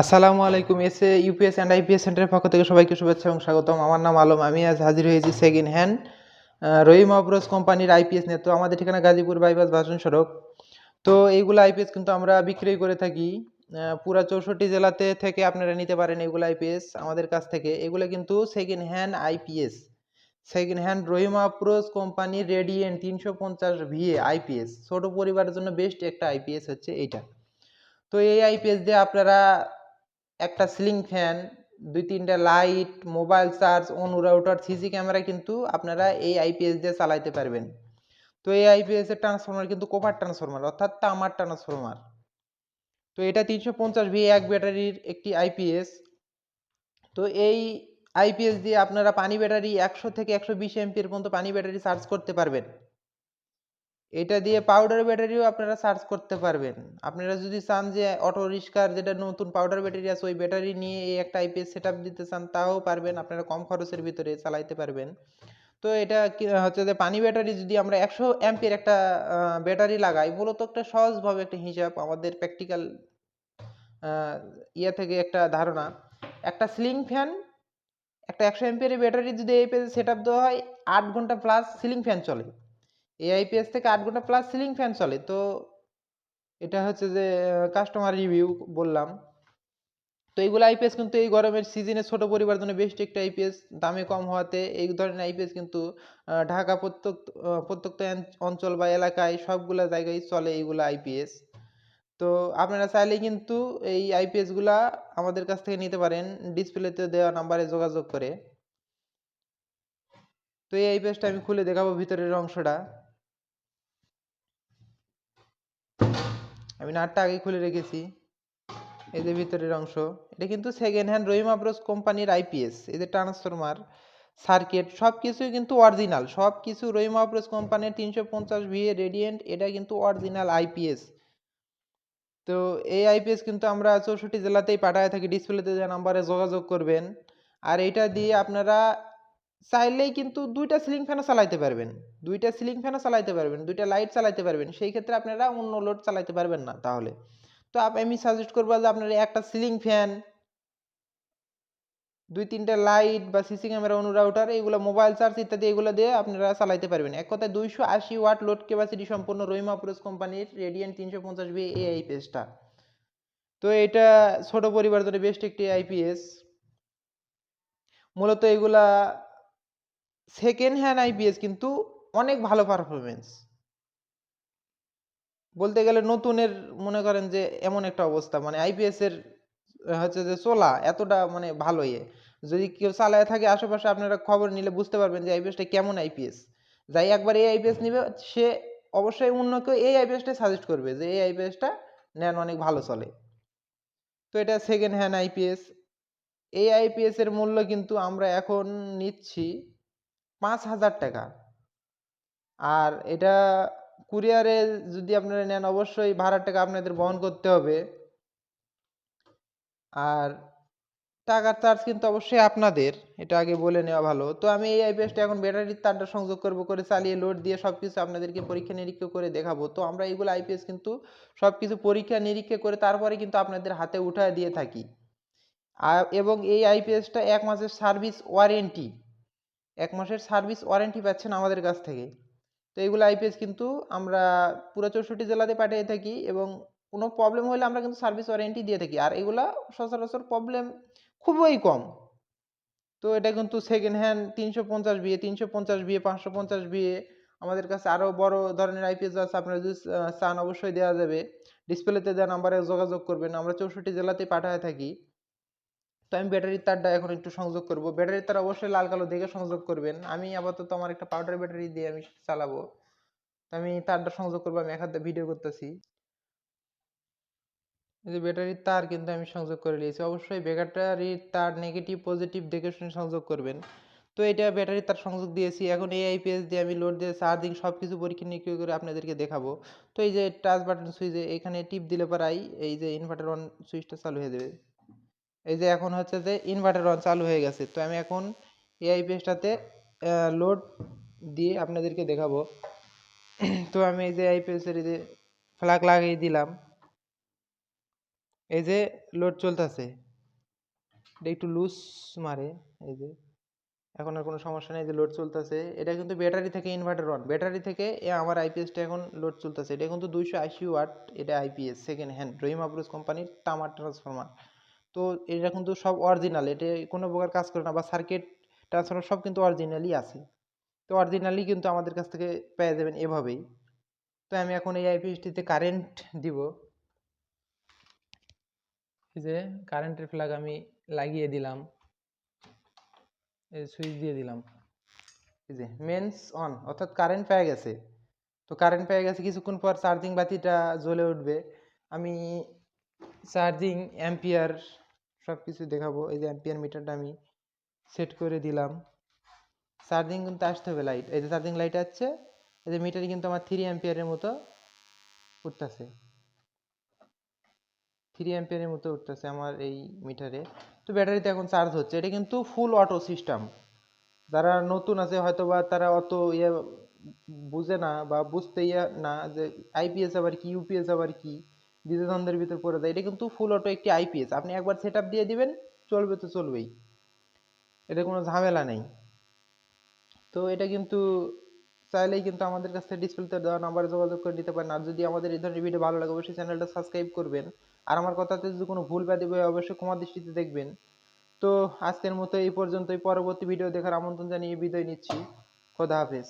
আসসালামু আলাইকুম S A UPS and IPS সেন্টারের পক্ষ থেকে সবাইকে শুভেচ্ছা এবং স্বাগতম। আমার নাম আলম, আমি আজ হাজির হয়েছি সেকেন্ড হ্যান্ড রহিম অবরোজ কোম্পানির আইপিএস নিয়ে। তো আমাদের ঠিকানা গাজীপুর বাইপাস ভাষণ সড়ক। তো এইগুলো আইপিএস কিন্তু আমরা বিক্রয় করে থাকি পুরা চৌষট্টি জেলাতে থেকে আপনারা নিতে পারেন এগুলো আইপিএস আমাদের কাছ থেকে। এগুলো কিন্তু second hand IPS. Second hand Rahim Afrooz কোম্পানির রেডিয়েন্ট তিনশো পঞ্চাশ ভিএ আইপিএস। ছোট পরিবারের জন্য বেস্ট একটা আইপিএস হচ্ছে এইটা। তো এই আইপিএস দিয়ে আপনারা একটা সিলিং ফ্যান দুই তিনটা লাইট মোবাইল চার্জ অনু রাউটার সিসি ক্যামেরা কিন্তু আপনারা এই আইপিএস দিয়ে চালাইতে পারবেন। তো এই আইপিএস এর ট্রান্সফরমার কিন্তু কোপার ট্রান্সফরমার অর্থাৎ তামার ট্রান্সফরমার তো এটা তিনশো পঞ্চাশ ভি এক ব্যাটারির একটি আইপিএস তো এই আইপিএস দিয়ে আপনারা পানি ব্যাটারি একশো থেকে একশো বিশ এমপির পর্যন্ত পানি ব্যাটারি চার্জ করতে পারবেন। এটা দিয়ে পাউডার ব্যাটারিও আপনারা চার্জ করতে পারবেন। আপনারা যদি চান যে অটো রিক্সার যেটা নতুন পাউডার ব্যাটারি আছে, ওই ব্যাটারি নিয়ে এই একটা আইপিএস সেট দিতে চান, তাও পারবেন। আপনারা কম খরচের ভিতরে চালাইতে পারবেন। তো এটা কি, হচ্ছে যে পানি ব্যাটারি যদি আমরা একশো অ্যাম্পিয়ার একটা ব্যাটারি লাগাই, মূলত একটা সহজভাবে একটা হিসাব, আমাদের প্র্যাকটিক্যাল ইয়ে থেকে একটা ধারণা। একটা সিলিং ফ্যান একটা একশো অ্যাম্পিয়ারের ব্যাটারি যদি এই পেজে সেট দেওয়া হয়, আট ঘণ্টা প্লাস সিলিং ফ্যান চলে। এই আইপিএস থেকে আট ঘণ্টা প্লাস সিলিং ফ্যান চলে। তো এটা হচ্ছে যে কাস্টমার রিভিউ বললাম। তো এইগুলো আইপিএস কিন্তু এই গরমের সিজনে ছোট পরিবার জন্য বেস্ট একটা আইপিএস দামে কম হওয়াতে এই ধরনের আইপিএস কিন্তু ঢাকা প্রত্যেক প্রত্যেকটা অঞ্চল বা এলাকায় সবগুলা জায়গায় চলে এইগুলো আইপিএস তো আপনারা চাইলে কিন্তু এই আইপিএসগুলা আমাদের কাছ থেকে নিতে পারেন। ডিসপ্লেতে দেওয়া নাম্বারে যোগাযোগ করে। তো এই আইপিএসটা আমি খুলে দেখাবো ভিতরের অংশটা। আমি নাটটা আগে খুলে রেখেছি। যে ভিতরের অংশ। এটা কিন্তু সেকেন্ড হ্যান্ড রহিম আব্রোস কোম্পানির আইপিএস এদের ট্রান্সফরমার সার্কিট সব কিছুই কিন্তু অরিজিনাল সব কিছু রহিম আব্রোস কোম্পানির তিনশো পঞ্চাশ ভিএ রেডিয়েন্ট এটা কিন্তু অরিজিনাল আইপিএস তো এই আইপিএস কিন্তু আমরা চৌষট্টি জেলাতেই পাঠায় থাকি। ডিসপ্লেতে যে নাম্বারে যোগাযোগ করবেন। আর এটা দিয়ে আপনারা চাইলেই কিন্তু দুইটা সিলিং ফ্যানও চালাইতে পারবেন। দুইটা সিলিং ফ্যানও চালাইতে পারবেন, দুইটা লাইট চালাইতে পারবেন, সেই ক্ষেত্রে আপনারা অন্য লোড চালাইতে পারবেন না তাহলে। তো আমি সাজেস্ট করব যে আপনারা একটা সিলিং ফ্যান দুই তিনটা লাইট বা সিসি ক্যামেরা অনু রাউটার এগুলো মোবাইল চার্জ ইত্যাদি, এগুলো দিয়ে আপনারা চালাইতে পারবেন। এক কথায় দুইশো আশি ওয়াট লোড ক্যাপাসিটি সম্পন্ন রহিমা প্রোস কোম্পানির রেডিয়েন্ট তিনশো পঞ্চাশ বি এই আইপিএসটা তো এটা ছোট পরিবার জন্য বেস্ট একটি আইপিএস মূলত এগুলা সেকেন্ড হ্যান্ড আইপিএস কিন্তু অনেক ভালো পারফরমেন্স বলতে গেলে নতুনের মনে করেন যে এমন একটা অবস্থা মানে আইপিএস এর হচ্ছে যে চলা এতটা মানে ভালো ইয়ে। যদি কেউ চালায় থাকে আশেপাশে আপনারা খবর নিলে বুঝতে পারবেন যে আইপিএসটা কেমন আইপিএস যাই একবার এই আইপিএস নিবে, সে অবশ্যই অন্যকে এই আইপিএসটাই সাজেস্ট করবে যে এই আইপিএসটা নেন, অনেক ভালো চলে। তো এটা সেকেন্ড হ্যান্ড আইপিএস এই আইপিএস এর মূল্য কিন্তু আমরা এখন নিচ্ছি পাঁচ হাজার টাকা। আর এটা কুরিয়ারে যদি আপনারা নেন, অবশ্যই ভাড়ার টাকা আপনাদের বহন করতে হবে। আর টাকার চার্জ কিন্তু অবশ্যই আপনাদের, এটা আগে বলে নেওয়া ভালো। তো আমি এই আইপিএসটা এখন ব্যাটারির তারটা সংযোগ করব, করে চালিয়ে লোড দিয়ে সব কিছু আপনাদেরকে পরীক্ষা নিরীক্ষা করে দেখাবো। তো আমরা এইগুলো আইপিএস কিন্তু সব কিছু পরীক্ষা নিরীক্ষা করে তারপরে কিন্তু আপনাদের হাতে উঠায় দিয়ে থাকি। এবং এই আইপিএসটা এক মাসের সার্ভিস ওয়ারেন্টি। এক মাসের সার্ভিস ওয়ারেন্টি পাচ্ছেন আমাদের কাছ থেকে। তো এইগুলো আইপিএস কিন্তু আমরা পুরো চৌষট্টি জেলাতে পাঠিয়ে থাকি এবং কোনো প্রবলেম হলে আমরা কিন্তু সার্ভিস ওয়ারেন্টি দিয়ে থাকি। আর এগুলা সচরাচর প্রবলেম খুবই কম। তো এটা কিন্তু সেকেন্ড হ্যান্ড তিনশো পঞ্চাশ বিয়ে তিনশো পঞ্চাশ বিয়ে পাঁচশো পঞ্চাশ বিয়ে আমাদের কাছে আরও বড় ধরনের আইপিএস আছে। আপনারা যদি চান অবশ্যই দেওয়া যাবে। ডিসপ্লেতে দেওয়া নাম্বারে যোগাযোগ করবেন। আমরা চৌষট্টি জেলাতে পাঠায় থাকি। তো আমি ব্যাটারির তারটা এখন একটু সংযোগ করব। ব্যাটারির তার অবশ্যই লাল কালো দেখে সংযোগ করবেন। আমি আপাতত আমার একটা পাউডার ব্যাটারি দিয়ে আমি চালাবো। তো আমি তারটা সংযোগ করব, আমি এক ভিডিও করতেছি। যে ব্যাটারির তার কিন্তু আমি সংযোগ করে নিয়েছি। অবশ্যই ব্যাটারির তার নেগেটিভ পজিটিভ দেখে শুনে সংযোগ করবেন। তো এটা ব্যাটারির তার সংযোগ দিয়েছি। এখন এই আইপিএস দিয়ে আমি লোড দিয়ে চার্জিং সব কিছু পরীক্ষা নিরীক্ষা করে আপনাদেরকে দেখাবো। তো এই যে টাচ বাটন সুইচে এখানে টিপ দিলে পরাই এই যে ইনভার্টার অন সুইচটা চালু হয়ে যাবে। এই যে এখন হচ্ছে যে ইনভার্টার অন চালু হয়ে গেছে। তো আমি এখন এই আইপিএসটাতে লোড দিয়ে আপনাদেরকে দেখাবো। তো আমি এই যে এই যে ফ্ল্যাগ লাগিয়ে দিলাম। এই যে লোড চলতেছে। একটু লুজ মারে, এই যে। এখন আর কোনো সমস্যা নেই যে লোড চলতেছে। এটা কিন্তু ব্যাটারি থেকে ইনভার্টার অন ব্যাটারি থেকে আমার আইপিএসটা এখন লোড চলতেছে। এটা কিন্তু দুইশো আশি ওয়াট এটা IPS second hand Rahim Afrooz কোম্পানির তামার ট্রান্সফরমার তো এটা কিন্তু সব অরিজিনাল এটা কোনো প্রকার কাজ করে না বা সার্কিট ট্রান্সফরমার সব কিন্তু অরিজিনালই আছে। তো অরিজিনালি কিন্তু আমাদের কাছ থেকে পেয়ে যাবেন এভাবেই। তো আমি এখন এই আইপিএসটিতে কারেন্ট দিব। যে কারেন্টের ফ্ল্যাগ আমি লাগিয়ে দিলাম। সুইচ দিয়ে দিলাম। এই যে মেন্স অন অর্থাৎ কারেন্ট পেয়ে গেছে। তো কারেন্ট পেয়ে গেছে কিছুক্ষণ পর চার্জিং বাতিটা জ্বলে উঠবে। আমি চার্জিং অ্যাম্পিয়ার সব কিছু দেখাবো। এই যে অ্যাম্পিয়ার মিটারটা আমি সেট করে দিলাম। চার্জিং কিন্তু আসতে হবে লাইট এই যে চার্জিং লাইট আসছে, এই যে মিটারে কিন্তু আমার থ্রি অ্যাম্পিয়ারের মতো উঠতেছে। থ্রি অ্যাম্পিয়ারের মতো উঠতেছে আমার এই মিটারে তো ব্যাটারিতে এখন চার্জ হচ্ছে। এটা কিন্তু ফুল অটো সিস্টেম যারা নতুন আছে হয়তো বা তারা অত ইয়ে বুঝে না বা বুঝতে ইয়ে না যে আইপিএস আবার কি ইউপিএস আবার কি। দ্বিধাদ্বন্দ্বের ভিতর পড়ে যায়। এটা কিন্তু ফুল অটো একটি আইপিএস আপনি একবার সেট দিয়ে দিবেন, চলবে তো চলবেই। এটা কোনো ঝামেলা নেই। তো এটা কিন্তু চাইলেই কিন্তু আমাদের কাছ থেকে ডিসপ্লেতে দেওয়া নাম্বারে যোগাযোগ করে নিতে পারেন। আর যদি আমাদের এই ধরনের ভিডিও ভালো লাগে, অবশ্যই চ্যানেলটা সাবস্ক্রাইব করবেন। আর আমার কথাতে যদি কোনো ভুল ব্যাধি হয়, অবশ্যই ক্ষমা দৃষ্টিতে দেখবেন। তো আজকের মতো এই পর্যন্তই। পরবর্তী ভিডিও দেখার আমন্ত্রণ জানিয়ে বিদায় নিচ্ছি। খোদা হাফেজ।